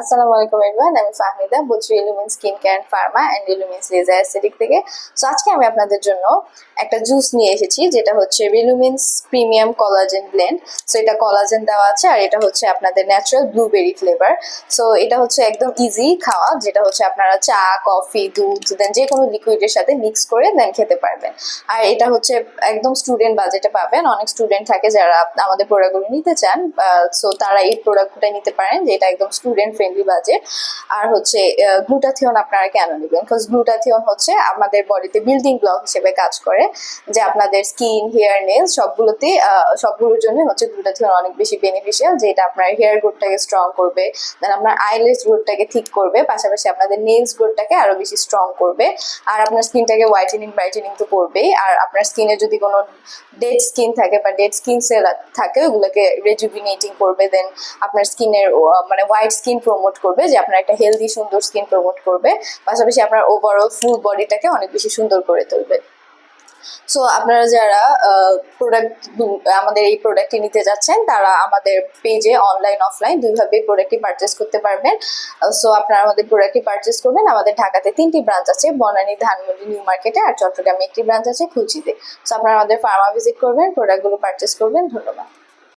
আসসালামু আলাইকুম এভরিওয়ান আমি ফাহমিদা বলছি Illumin skin care pharma and Illumins laser aesthetic থেকে। সো আজকে আমি আপনাদের জন্য একটা জুস নিয়ে এসেছি, যেটা হচ্ছে Relumins premium collagen blend so এটা কলাজেন দেওয়া আছে আর এটা হচ্ছে আপনাদের ন্যাচারাল ব্লুবেরি ফ্লেভার সো এটা হচ্ছে একদম ইজি খাওয়া, যেটা হচ্ছে আপনারা চা কফি দুধ দেন যে কোনো লিকুইডের সাথে মিক্স করে দেন খেতে পারবেন। আর এটা হচ্ছে একদম স্টুডেন্ট বাজেটে পাবেন। অনেক স্টুডেন্ট থাকে যারা আমাদের প্রোডাক্টগুলো নিতে চান সো তারা এই প্রোডাক্টটা নিতে পারেন, যেটা একদম স্টুডেন্ট ফ্রেন্ডলি বাজেট আর হচ্ছে গ্লুটাথিয়ন আপনারা কেন নেবেন? বিকজ গ্লুটাথিয়ন হচ্ছে আমাদের বডিতে বিল্ডিং ব্লক হিসেবে কাজ করে, যে আপনাদের স্কিন হেয়ার নেলস সবগুলোতে সবগুলোর জন্য হচ্ছে গ্লুটাথিয়ন অনেক বেশি বেনিফিশিয়াল যেটা আপনার হেয়ার গ্রোথটাকে স্ট্রং করবে দেন আপনার আইলেস গ্রোথটাকে ঠিক করবে, পাশাপাশি আপনাদের নেলস গ্রোথটাকে আরও বেশি স্ট্রং করবে, আর আপনার স্কিনটাকে হোয়াইটেনিং ব্রাইটেনিং তো করবেই, আর আপনার স্কিনে যদি কোনো ডেড স্কিন থাকে বা ডেড স্কিন সেল থাকে, ওগুলোকে রেজুভিনেটিং করবে দেন আপনার স্কিনের মানে হোয়াইট স্কিন প্রমোট করবে, যে আপনার একটা হেলদি সুন্দর স্কিন প্রমোট করবে। পাশাপাশি আপনার ওভারঅল ফুল বডিটাকে অনেক বেশি সুন্দর করে তুলবে। সো আপনারা যারা প্রোডাক্ট আমাদের এই প্রোডাক্টটি নিতে যাচ্ছেন, তারা আমাদের পেজে অনলাইন অফলাইন দুইভাবে প্রোডাক্টটি পারচেস করতে পারবেন। সো আপনারা আমাদের প্রোডাক্টটি পারচেস করবেন। আমাদের ঢাকাতে তিনটি ব্রাঞ্চ আছে, বনানী, ধানমন্ডি, নিউ মার্কেটে আর চট্টগ্রামে একটি ব্রাঞ্চ আছে খুলচিতে সো আপনারা আমাদের ফার্মা ভিজিট করবেন প্রোডাক্টগুলো পারচেস করবেন। ধন্যবাদ।